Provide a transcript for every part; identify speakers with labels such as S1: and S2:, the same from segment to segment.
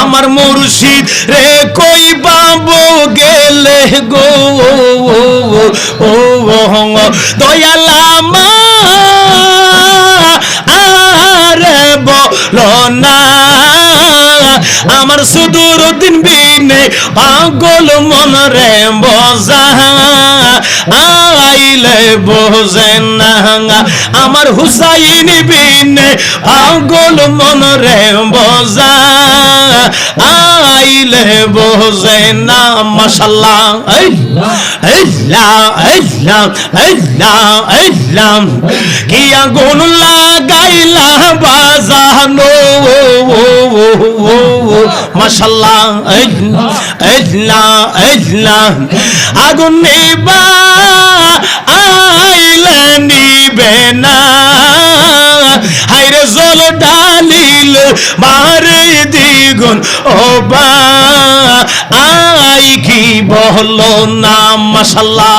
S1: আমার মুর্শিদ রে কই বাবু গেলে গো ও দয়ালামা আমার সুদূর দিন বিনে পাগল মন রে বজা। আইলে বোঝে না আমার হুসাইন বিনে পাগল মন রে বজা। আইলে বোঝে না আল্লাহ কি আগুন লাগাইলা বাজানো? মাশাল্লাহ আল্লাহ আল্লাহ আগুন নিবা, আইলে নিবে না। হাইরে জল ডালিল মারে দ্বিগুণ ও বা আই কি বহলো না মাশাল্লাহ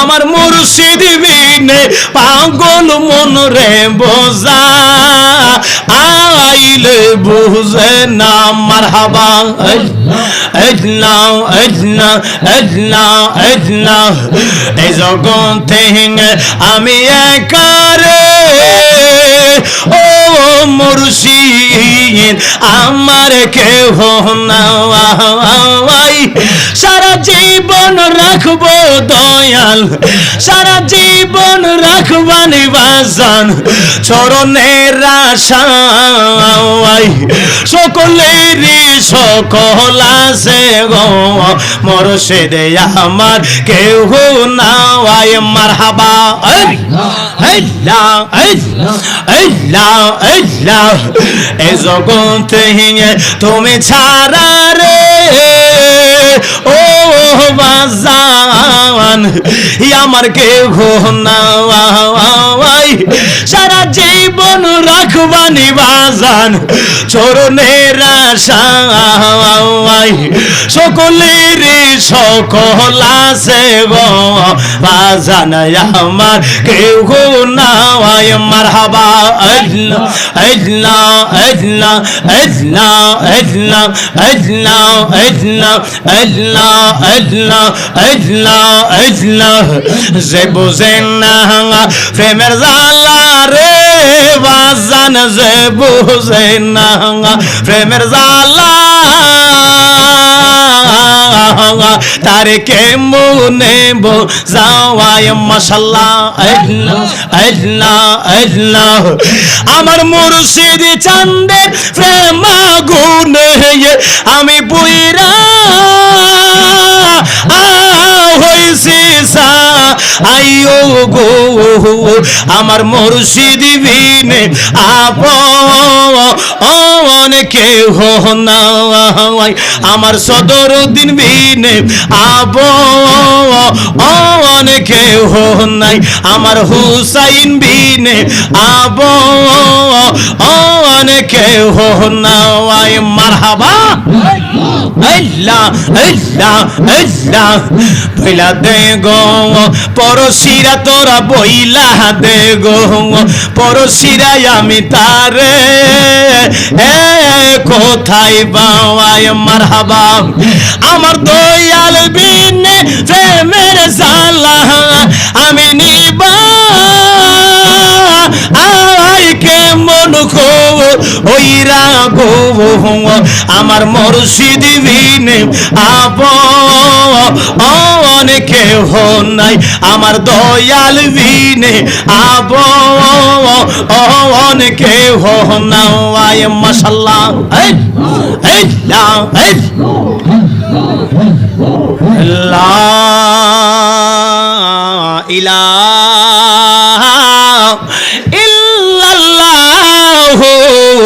S1: আমার মুর্শিদ বিনে পাগল মন রে বোঝা। আইলে বুঝে না, মারহাবা। আজনা আজনা আজনা আজনা এই জগতে আমি একারে ও মুর্শিদ, আমার কেহ নাই সারা জীবন রাখব দয়াল। সারা জীবন রাখবানি বাজান চরণের আশাই সকলেরই সকল আছে গো। মরশেদে আমার কেহ নাই। মারহাবা। এ জগতে তুমি ছাড়া রে। ও বাজান আমার কে ঘো না রাখবানি বাজান চরণের আশাই সকলের সকল আছে বাজান আমার কেউ নাই মারহাবা আল্লাহ আল্লাহ প্রেমের জালা রে বাজান যে বুঝেন না, প্রেমের জালা তারে কে মনে যাওয়ায় মশাল্লাহ, আল্লাহ আল্লাহ আমার মুর্শিদ চান্দে প্রেম গুনে আমি আইও গো, আমার মুর্শিদ বিনে আপ অনেকে নাই। আমার সদর উদ্দিন বিনে আব অনেকে নাই। আমার হুসাইন বিনে আব অনেকে নাই। মারহাবা। আল্লাহ আল্লাহ আল্লাহ। বইলা দে গো পরশিরা তোরা বইলা দে গো পরশিরাই আমি তারে, এ কোথায় বাওয়ায় মারহাবা। আমার দয়াল বিনে প্রেমের জালা আমি নিবা ওইরা রাখো আমার মরশিদ বিনে আপ অনেকে হো নাই, আমার দয়াল বিনে আপ অনেকে হো নাই মশাল্লাহ। এই ইলা